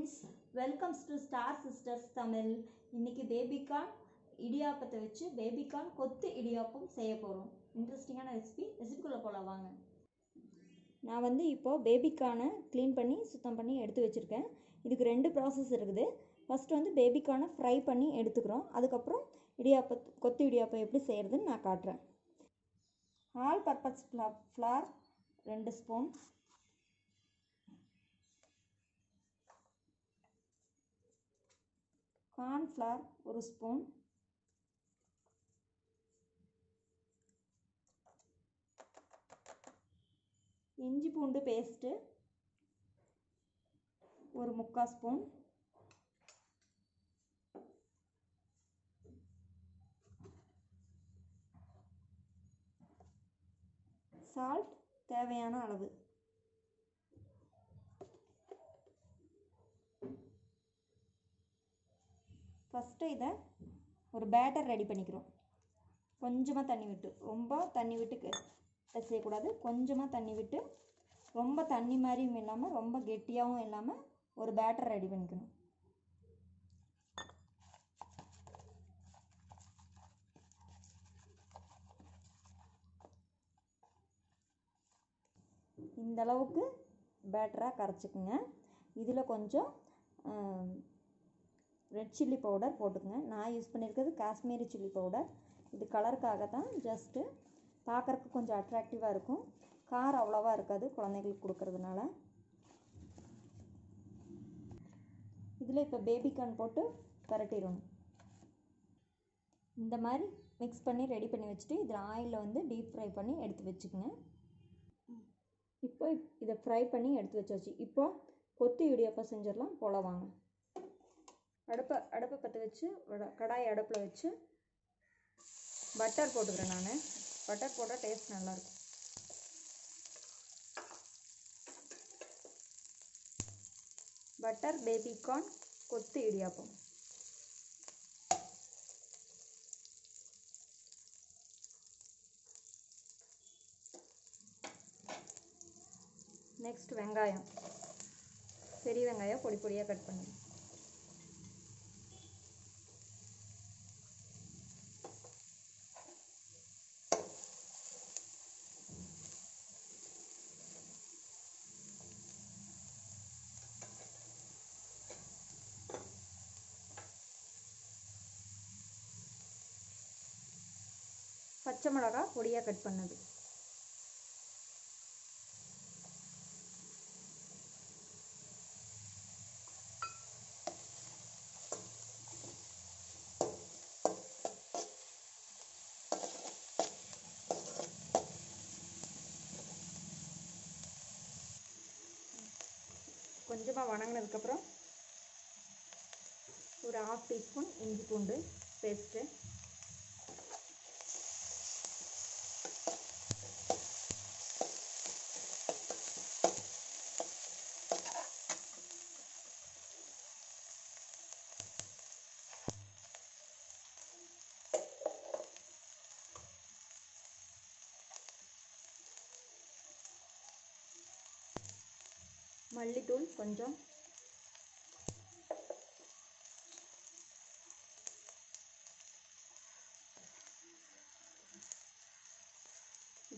Friends welcomes to star sisters Tamil இன்றைக்கி baby corn இடியாப்பத்தை வச்சு baby corn கொத்து இடியாப்பம் செய்ய போகிறோம் இன்ட்ரெஸ்டிங்கான ரெசிபி ரெசிபிக்குள்ளே போகலாம் வாங்க. நான் வந்து இப்போது பேபிக்கானை க்ளீன் பண்ணி சுத்தம் பண்ணி எடுத்து வச்சுருக்கேன். இதுக்கு ரெண்டு ப்ராசஸ் இருக்குது. ஃபஸ்ட்டு வந்து பேபிக்கானை ஃப்ரை பண்ணி எடுத்துக்கிறோம். அதுக்கப்புறம் இடியாப்ப கொத்து இடியாப்பம் எப்படி செய்கிறதுன்னு நான் காட்டுறேன். ஆல் பர்பஸ் ஃப்ளா ஃப்ளார் ரெண்டு ஸ்பூன் கார்ன்ஃப்ளவர் ஒரு ஸ்பூன். இஞ்சி பூண்டு பேஸ்ட்டு ஒரு முக்கால் ஸ்பூன். சால்ட் தேவையான அளவு. ஃபஸ்ட்டு இதை ஒரு பேட்டர் ரெடி பண்ணிக்கிறோம். கொஞ்சமாக தண்ணி விட்டு ரொம்ப தண்ணி விட்டு செய்யக்கூடாது. கொஞ்சமாக தண்ணி விட்டு ரொம்ப தண்ணி மாதிரியும் இல்லாமல் ரொம்ப கெட்டியாகவும் இல்லாமல் ஒரு பேட்டர் ரெடி பண்ணிக்கணும். இந்த அளவுக்கு பேட்டராக கரைச்சிக்குங்க. இதில் கொஞ்சம் ரெட் சில்லி பவுடர் போட்டுக்கோங்க. நான் யூஸ் பண்ணியிருக்கிறது காஷ்மீரி சில்லி பவுடர் இது கலருக்காக தான். ஜஸ்ட்டு பார்க்குறக்கு கொஞ்சம் அட்ராக்டிவாக இருக்கும். காரம் அவ்வளோவா இருக்காது குழந்தைங்களுக்கு கொடுக்கறதுனால. இதில் இப்போ பேபி கார்ன் போட்டு பரட்டிடணும். இந்த மாதிரி மிக்ஸ் பண்ணி ரெடி பண்ணி வச்சுட்டு இதில் ஆயிலில் வந்து டீப் ஃப்ரை பண்ணி எடுத்து வச்சுக்கோங்க. இப்போ இதை ஃப்ரை பண்ணி எடுத்து வச்சாச்சு. இப்போ கொத்து இடியாப்பம் செஞ்சிடலாம் போல வாங்க. அடுப்பை அடுப்பை பற்ற வச்சு வட- கடாய் அடுப்பில் வச்சு பட்டர் போட்டுக்கிறேன் நான். பட்டர் போட்டால் டேஸ்ட் நல்லாயிருக்கும் பட்டர் பேபிகார்ன் கொத்து இடியாப்பம். நெக்ஸ்ட் வெங்காயம். பெரிய வெங்காயம் பொடி பொடியாக கட் பண்ணுங்கள் பச்சை மிளகா பொடியாக கட் பண்ணது. கொஞ்சமாக வணங்கினதுக்கப்புறம் ஒரு ஹாஃப் டீஸ்பூன் இஞ்சி பூண்டு பேஸ்ட்டு மல்லித்தூள் கொஞ்சம்.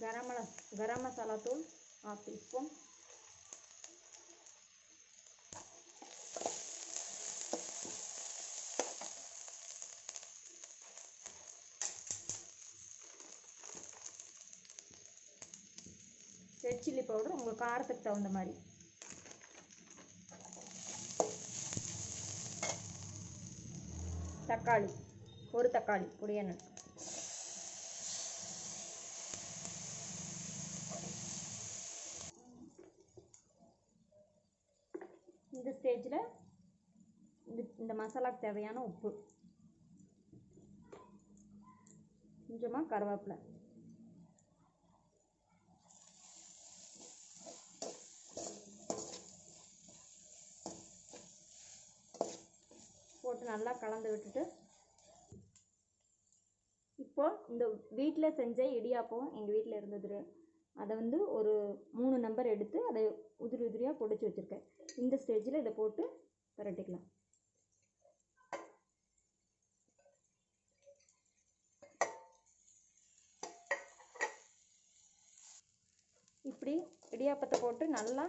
கரம் மல கரம் மசாலா தூள் half teaspoon red chilli powder உங்கள் காரத்துக்கு தகுந்த மாதிரி. தக்காளி. ஒரு தக்காளி பொடியான இந்த ஸ்டேஜில் இந்த இந்த மசாலாக்கு தேவையான உப்பு. கொஞ்சமாக கருவேப்பிலை. போட்டு நல்லா கலந்து விட்டுட்டு இப்போது இந்த வீட்டில் செஞ்ச இடியாப்பம் எங்கள் வீட்டில் இருந்தது அதை வந்து ஒரு மூணு நம்பர் எடுத்து அதை உதிரி உதிரியாக பொடிச்சு வச்சுருக்கேன். இந்த ஸ்டேஜில் இதை போட்டு பரட்டிக்கலாம். இப்படி இடியாப்பத்தை போட்டு நல்லா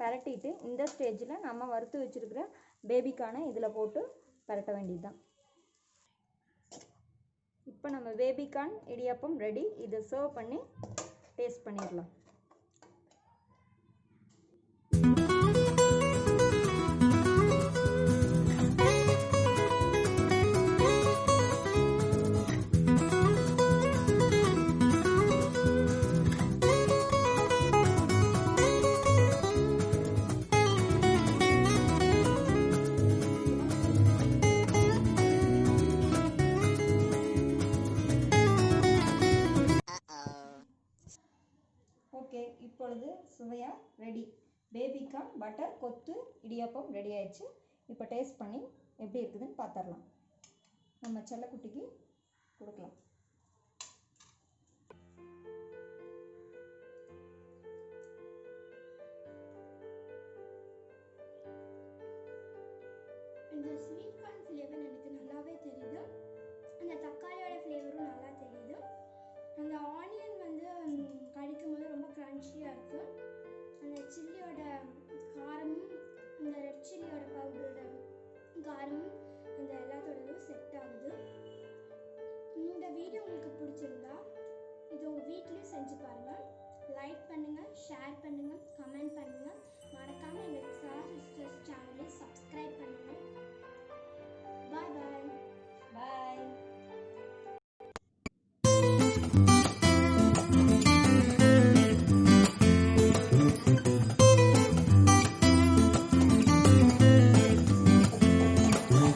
பரட்டிட்டு இந்த ஸ்டேஜில் நம்ம வறுத்து வச்சுருக்கிற பேபிக்கான இதில் போட்டு பரட்ட வேண்டியது தான் இப்போ நம்ம பேபிக்கான் இடியாப்பம் ரெடி இதை சர்வ் பண்ணி டேஸ்ட் பண்ணிடலாம். சுவையாக ரெடி பேபிகார்ன் பட்டர் கொத்து இடியாப்பம் ரெடி ஆயிடுச்சு. இப்போ டேஸ்ட் பண்ணி எப்படி இருக்குதுன்னு பார்த்துடலாம் நம்ம செல்லக்குட்டிக்கு கொடுக்கலாம். கான்ஸ்டியாக இருக்கும் அந்த சில்லியோட காரமும் அந்த ரெட் சில்லியோட பவுடரோட காரமும் அந்த எல்லாத்தோடதும் செட் ஆகுது. இந்த வீடியோ உங்களுக்கு பிடிச்சிருந்தா இது உங்கள் வீட்லேயும் செஞ்சு பாருங்கள் லைக் பண்ணுங்கள் ஷேர் பண்ணுங்கள் கமெண்ட் பண்ணுங்கள் மறக்காமல் எங்கள் சார் சிஸ்டர்ஸ் சேனலை சப்ஸ்கிரைப் பண்ணுங்கள் பாய் பாய் பாய்